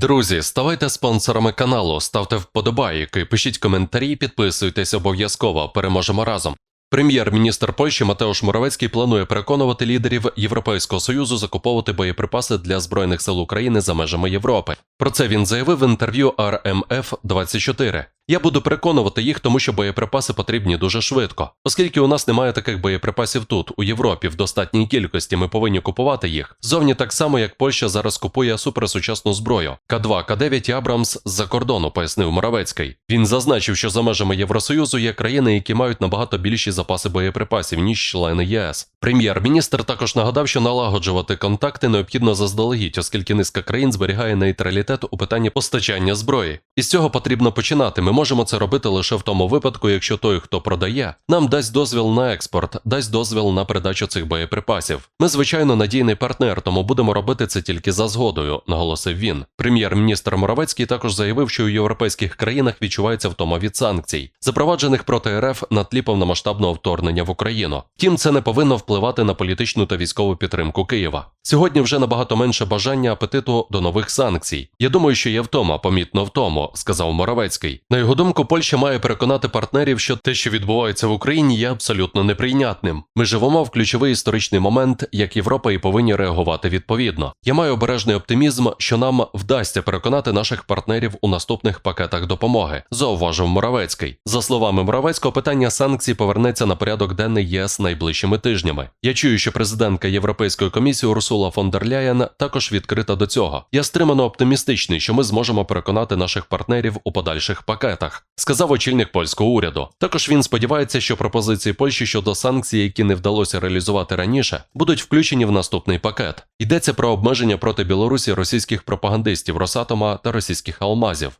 Друзі, ставайте спонсорами каналу, ставте вподобайки, пишіть коментарі, підписуйтесь обов'язково. Переможемо разом. Прем'єр-міністр Польщі Матеуш Моровецький планує переконувати лідерів Європейського союзу закуповувати боєприпаси для збройних сил України за межами Європи. Про це він заявив в інтерв'ю RMF 24 Я буду переконувати їх, тому що боєприпаси потрібні дуже швидко. Оскільки у нас немає таких боєприпасів тут, у Європі, в достатній кількості, ми повинні купувати їх. Зовні так само, як Польща зараз купує суперсучасну зброю. К2, К9 і Абрамс з-за кордону, пояснив Моровецький. Він зазначив, що за межами Євросоюзу є країни, які мають набагато більші запаси боєприпасів, ніж члени ЄС. Прем'єр-міністр також нагадав, що налагоджувати контакти необхідно заздалегідь, оскільки низка країн зберігає нейтралітет у питанні постачання зброї. І з цього потрібно починати. Ми можемо це робити лише в тому випадку, якщо той, хто продає, нам дасть дозвіл на експорт, дасть дозвіл на передачу цих боєприпасів. Ми, звичайно, надійний партнер, тому будемо робити це тільки за згодою, наголосив він. Прем'єр-міністр Моровецький також заявив, що у європейських країнах відчувається втома від санкцій, запроваджених проти РФ на тлі повномасштабного вторгнення в Україну. Втім, це не повинно впливати на політичну та військову підтримку Києва. Сьогодні вже набагато менше бажання апетиту до нових санкцій. Я думаю, що є втома, помітно втому, сказав Моровецький. На його думку, Польща має переконати партнерів, що те, що відбувається в Україні, є абсолютно неприйнятним. Ми живемо в ключовий історичний момент, як Європа, і повинні реагувати відповідно. Я маю обережний оптимізм, що нам вдасться переконати наших партнерів у наступних пакетах допомоги, зауважив Моровецький. За словами Моровецького, питання санкцій повернеться на порядок денний ЄС найближчими тижнями. Я чую, що президентка Європейської комісії Урсула фон дер Ляєн також відкрита до цього. Я стримано оптимістичний, що ми зможемо переконати наших партнерів у подальших пакетах, сказав очільник польського уряду. Також він сподівається, що пропозиції Польщі щодо санкцій, які не вдалося реалізувати раніше, будуть включені в наступний пакет. Йдеться про обмеження проти Білорусі російських пропагандистів Росатома та російських алмазів.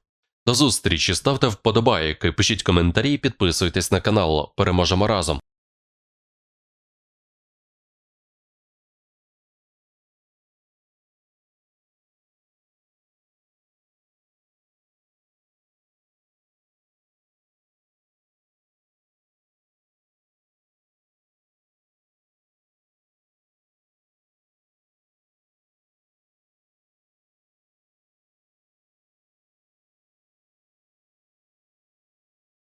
До зустрічі ставте вподобайки, пишіть коментарі, підписуйтесь на канал. Переможемо разом.